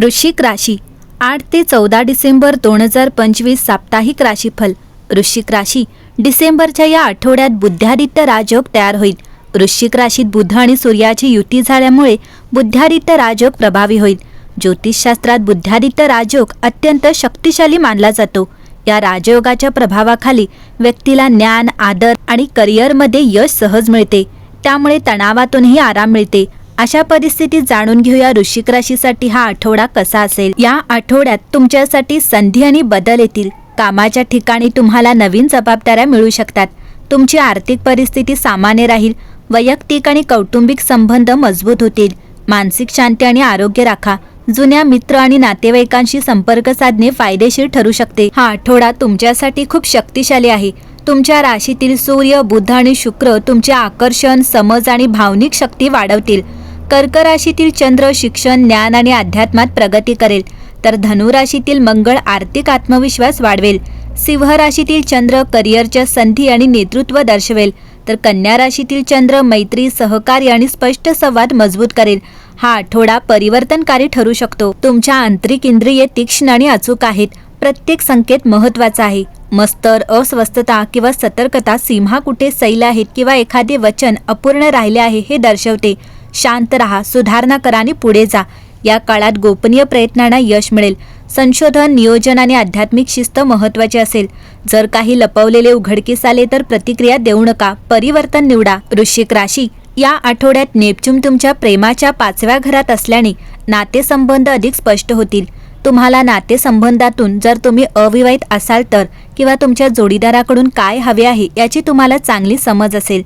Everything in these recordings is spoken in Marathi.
वृश्चिक राशी आठ ते चौदा डिसेंबर दोन हजार पंचवीस साप्ताहिक राशीफल. वृश्चिक राशी डिसेंबरच्या या आठवड्यात बुद्ध्यादित्य राजयोग तयार होईल. वृश्चिक राशीत बुध आणि सूर्याची युती झाल्यामुळे बुद्ध्यादित्य राजयोग प्रभावी होईल. ज्योतिषशास्त्रात बुद्ध्यादित्य राजयोग अत्यंत शक्तिशाली मानला जातो. या राजयोगाच्या प्रभावाखाली व्यक्तीला ज्ञान आदर आणि करिअरमध्ये यश सहज मिळते. त्यामुळे तणावातूनही आराम मिळते. अशा परिस्थितीत जाणून घेऊया वृश्चिक राशीसाठी हा आठवडा कसा असेल. या आठवड्यात तुमच्यासाठी संधी आणि बदल येतील. कामाच्या ठिकाणी तुम्हाला नवीन जबाबदाऱ्या मिळू शकतात. तुमची आर्थिक परिस्थिती सामान्य राहील. वैयक्तिक आणि कौटुंबिक संबंध मजबूत होतील. मानसिक शांती आणि आरोग्य राखा. जुन्या मित्र आणि नातेवाईकांशी संपर्क साधणे फायदेशीर ठरू शकते. हा आठवडा तुमच्यासाठी खूप शक्तिशाली आहे. तुमच्या राशीतील सूर्य बुध आणि शुक्र तुमचे आकर्षण समज आणि भावनिक शक्ती वाढवतील. कर्क राशीतील चंद्र शिक्षण ज्ञान आणि अध्यात्मात प्रगती करेल. तर धनु राशीतील मंगळ आर्थिक आत्मविश्वास वाढवेल. सिंह राशीतील चंद्र करिअरच्या संधी आणि नेतृत्व दर्शवेल. तर कन्या राशीतील चंद्र मैत्री सहकार्य आणि स्पष्ट संवाद मजबूत करेल. हा आठवडा परिवर्तनकारी ठरू शकतो. तुमच्या आंतरिक इंद्रिये तीक्ष्ण आणि अचूक आहेत. प्रत्येक संकेत महत्त्वाचा आहे. मस्तर अस्वस्थता किंवा सतर्कता सीमा कुठे सैल आहेत किंवा एखादे वचन अपूर्ण राहिले आहे हे दर्शवते. शांत रहा सुधारणा करा आणि पुढे जा. या काळात गोपनीय प्रयत्नांना यश मिळेल. संशोधन नियोजन आणि आध्यात्मिक शिस्त महत्वाची असेल. जर काही लपवलेले उघडकीस आले तर प्रतिक्रिया देऊ नका. परिवर्तन निवडा. वृश्चिक राशी या आठवड्यात नेपच्यून तुमच्या प्रेमाच्या पाचव्या घरात असल्याने नातेसंबंध अधिक स्पष्ट होतील. तुम्हाला नातेसंबंधातून जर तुम्ही अविवाहित असाल तर किंवा तुमच्या जोडीदाराकडून काय हवे आहे याची तुम्हाला चांगली समज असेल.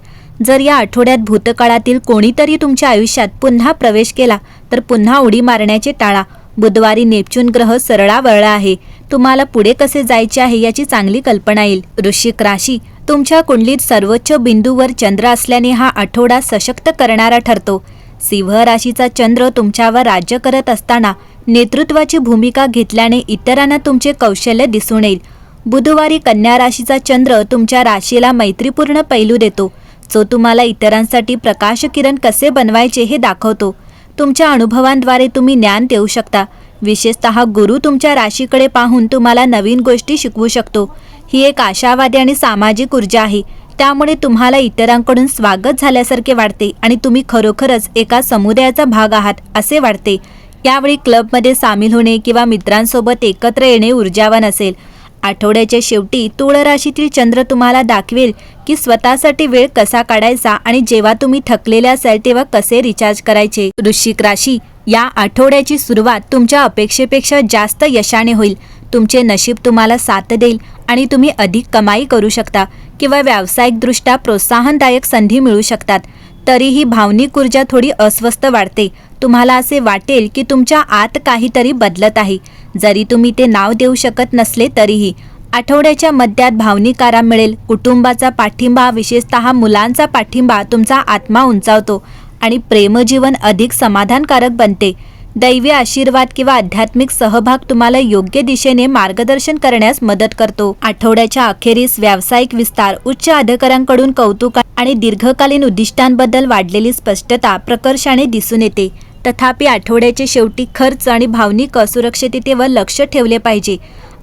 जर या आठवड्यात भूतकाळातील कोणीतरी तुमच्या आयुष्यात पुन्हा प्रवेश केला तर पुन्हा उडी मारण्याचे टाळा. बुधवारी नेपच्यून ग्रह सरळा वळला आहे. तुम्हाला पुढे कसे जायचे आहे याची चांगली कल्पना येईल. वृश्चिक राशी तुमच्या कुंडलीत सर्वोच्च बिंदूवर चंद्र असल्याने हा आठवडा सशक्त करणारा ठरतो. सिंह राशीचा चंद्र तुमच्यावर राज्य करत असताना नेतृत्वाची भूमिका घेतल्याने इतरांना तुमचे कौशल्य दिसून येईल. बुधवारी कन्या राशीचा चंद्र तुमच्या राशीला मैत्रीपूर्ण पैलू देतो. जो तुम्हाला इतरांसाठी प्रकाशकिरण कसे बनवायचे हे दाखवतो. तुमच्या अनुभवांद्वारे तुम्ही ज्ञान देऊ शकता. विशेषतः गुरु तुमच्या राशीकडे पाहून तुम्हाला नवीन गोष्टी शिकवू शकतो. ही एक आशावादी आणि सामाजिक ऊर्जा आहे. त्यामुळे तुम्हाला इतरांकडून स्वागत झाल्यासारखे वाटते आणि तुम्ही खरोखरच एका समुदायाचा भाग आहात असे वाटते. यावेळी क्लबमध्ये सामील होणे किंवा मित्रांसोबत एकत्र येणे ऊर्जावान असेल. आठवड्याच्या शेवटी तुळ राशीतील चंद्र तुम्हाला दाखवेल की स्वतःसाठी वेळ कसा काढायचा आणि जेव्हा तुम्ही थकलेले असाल तेव्हा कसे रिचार्ज करायचे. वृश्चिक राशी या आठवड्याची सुरुवात तुमच्या अपेक्षेपेक्षा जास्त यशाने होईल. तुमचे नशीब तुम्हाला साथ देईल आणि तुम्ही अधिक कमाई करू शकता किंवा व्यावसायिकदृष्ट्या प्रोत्साहनदायक संधी मिळू शकतात. तरीही भावनिक ऊर्जा थोडी अस्वस्थ वाढते. तुम्हाला असे वाटेल की तुमच्या आत काहीतरी बदलत आहे. जरी तुम्ही ते नाव देऊ शकत नसले तरीही आठवड्याच्या मध्यात भावनिक आराम मिळेल. कुटुंबाचा पाठिंबा विशेषतः मुलांचा पाठिंबा तुमचा आत्मा उंचावतो आणि प्रेमजीवन अधिक समाधानकारक बनते. दैवी आशीर्वाद किंवा आध्यात्मिक सहभाग तुम्हाला योग्य दिशेने मार्गदर्शन करण्यास मदत करतो. आठवड्याच्या अखेरीस व्यावसायिक विस्तार उच्च अधिकाऱ्यांकडून कौतुक आणि दीर्घकालीन उद्दिष्टांबद्दल वाढलेली स्पष्टता प्रकर्षाने दिसून येते. तथापि आठवड्याचे शेवटी खर्च आणि भावनिक असुरक्षिततेवर लक्ष ठेवले पाहिजे.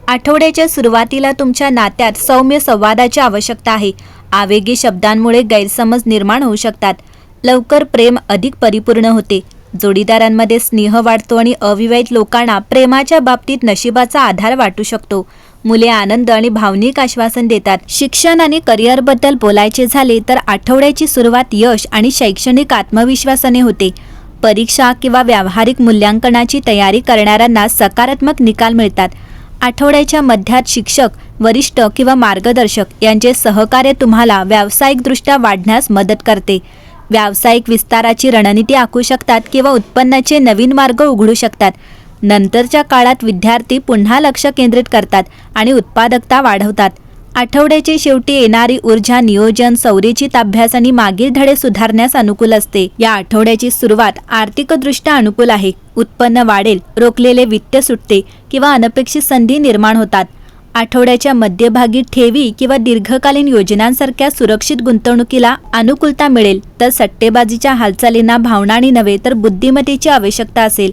आठवड्याच्या सुरुवातीला तुमच्या नात्यात सौम्य संवादाची आवश्यकता आहे. आवेगी शब्दांमुळे गैरसमज निर्माण होऊ शकतात. लवकर प्रेम अधिक परिपूर्ण होते. जोडीदारांमध्ये स्नेह वाढतो आणि अविवाहित लोकांना प्रेमाच्या बाबतीत नशिबाचा आधार वाटू शकतो. मुले आनंद आणि भावनिक आश्वासन देतात. शिक्षण आणि करिअरबद्दल बोलायचे झाले तर आठवड्याची सुरुवात यश आणि शैक्षणिक आत्मविश्वासाने होते. परीक्षा किंवा व्यावहारिक मूल्यांकनाची तयारी करणाऱ्यांना सकारात्मक निकाल मिळतात. आठवड्याच्या मध्यात शिक्षक वरिष्ठ किंवा मार्गदर्शक यांचे सहकार्य तुम्हाला व्यावसायिकदृष्ट्या वाढण्यास मदत करते. व्यावसायिक विस्ताराची रणनीती आखू शकतात किंवा उत्पन्नाचे नवीन मार्ग उघडू शकतात. नंतरच्या काळात विद्यार्थी पुन्हा लक्ष केंद्रित करतात आणि उत्पादकता वाढवतात. आठवड्याच्या शेवटी येणारी ऊर्जा नियोजन सौरेचित अभ्यास आणि मागील धडे सुधारण्यास अनुकूल असते. या आठवड्याची सुरुवात आर्थिकदृष्ट्या अनुकूल आहे. उत्पन्न वाढेल रोखलेले वित्त सुटते किंवा अनपेक्षित संधी निर्माण होतात. आठवड्याच्या मध्यभागी ठेवी किंवा दीर्घकालीन योजनांसारख्या सुरक्षित गुंतवणुकीला अनुकूलता मिळेल. तर सट्टेबाजीच्या हालचालींना भावना आणि नव्हे तर बुद्धिमत्तेची आवश्यकता असेल.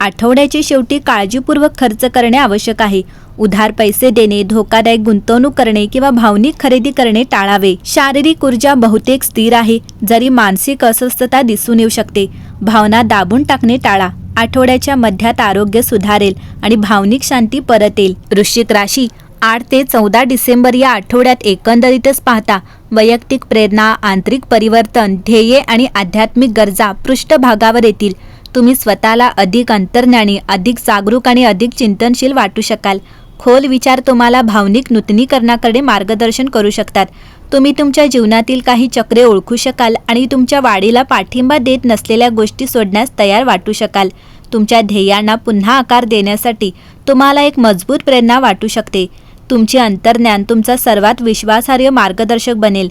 आठवड्याच्या शेवटी काळजीपूर्वक खर्च करणे आवश्यक आहे. उधार पैसे देणे धोकादायक गुंतवणूक करणे किंवा भावनिक खरेदी करणे टाळावे. शारीरिक ऊर्जा बहुतेक स्थिर आहे. जरी मानसिक अस्वस्थता दिसून येऊ शकते भावना दाबून टाकणे टाळा. आठवड्याच्या मध्यात आरोग्य सुधारेल आणि भावनिक शांती परत येईल वृश्चिक राशी आठ ते चौदा डिसेंबर या आठवड्यात एकंदरीतच पाहता वैयक्तिक प्रेरणा आंतरिक परिवर्तन ध्येये आणि आध्यात्मिक गरजा पृष्ठभागावर येतील. तुम्ही स्वतःला अधिक अंतर्ज्ञानी अधिक जागरूक आणि अधिक चिंतनशील वाटू शकाल. खोल विचार तुम्हाला भावनिक नूतनीकरणाकडे मार्गदर्शन करू शकतात. तुम्ही तुमच्या जीवनातील काही चक्रे ओळखू शकाल आणि तुमच्या वाढीला पाठिंबा देत नसलेल्या गोष्टी सोडण्यास तयार वाटू शकाल. तुमच्या ध्येयांना पुन्हा आकार देण्यासाठी तुम्हाला एक मजबूत प्रेरणा वाटू शकते. तुमचे अंतर्ज्ञान तुमचा सर्वात विश्वासार्ह मार्गदर्शक बनेल.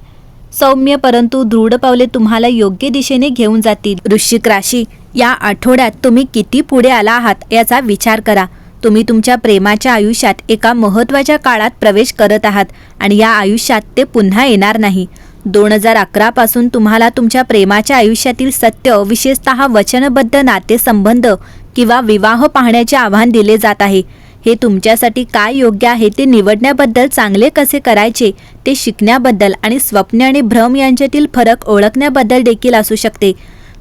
सौम्य परंतु दृढ पावले तुम्हाला योग्य दिशेने घेऊन जातील. वृश्चिक राशी या आठवड्यात तुम्ही किती पुढे आला आहात याचा विचार करा. तुम्ही तुमच्या प्रेमाच्या आयुष्यात एका महत्त्वाच्या काळात प्रवेश करत आहात आणि या आयुष्यात ते पुन्हा येणार नाही. दोन हजार अकरापासून तुम्हाला तुमच्या प्रेमाच्या आयुष्यातील सत्य विशेषतः वचनबद्ध नातेसंबंध किंवा विवाह पाहण्याचे आव्हान दिले जात आहे. हे तुमच्यासाठी काय योग्य आहे ते निवडण्याबद्दल चांगले कसे करायचे ते शिकण्याबद्दल आणि स्वप्ने आणि भ्रम यांच्यातील फरक ओळखण्याबद्दल देखील असू शकते.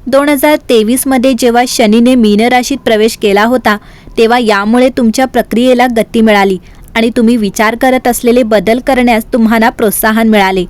दोन हजार तेवीसमध्ये जेव्हा शनीने मीन राशीत प्रवेश केला होता तेव्हा यामुळे तुमच्या प्रक्रियेला गती मिळाली आणि तुम्ही विचार करत असलेले बदल करण्यास तुम्हाला प्रोत्साहन मिळाले.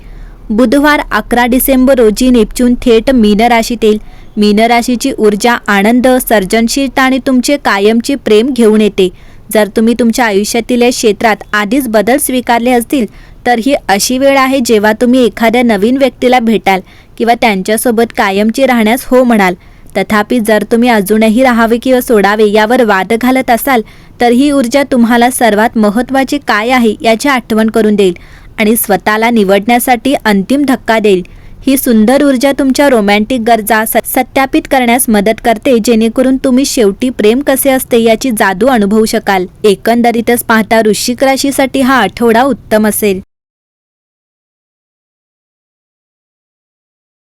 बुधवार अकरा डिसेंबर रोजी नेपच्यून थेट मीन राशीत येईल मीन राशीची ऊर्जा आनंद सर्जनशीलता आणि तुमचे कायमचे प्रेम घेऊन येते. जर तुम्ही तुमच्या आयुष्यातील या क्षेत्रात आधीच बदल स्वीकारले असतील तर ही अशी वेळ आहे जेव्हा तुम्ही एखाद्या नवीन व्यक्तीला भेटाल किंवा त्यांच्यासोबत कायमचे राहण्यास हो म्हणाल. तथापि जर तुम्ही अजूनही राहावे किंवा सोडावे यावर वाद घालत असाल तर ही ऊर्जा तुम्हाला सर्वात महत्त्वाची काय आहे याची आठवण करून देईल आणि स्वतःला निवडण्यासाठी अंतिम धक्का देईल. ही सुंदर ऊर्जा तुमच्या रोमॅन्टिक गरजा सत्यापित करण्यास मदत करते जेणेकरून तुम्ही शेवटी प्रेम कसे असते याची जादू अनुभवू शकाल. एकंदरीतच पाहता वृश्चिक राशीसाठी हा आठवडा उत्तम असेल.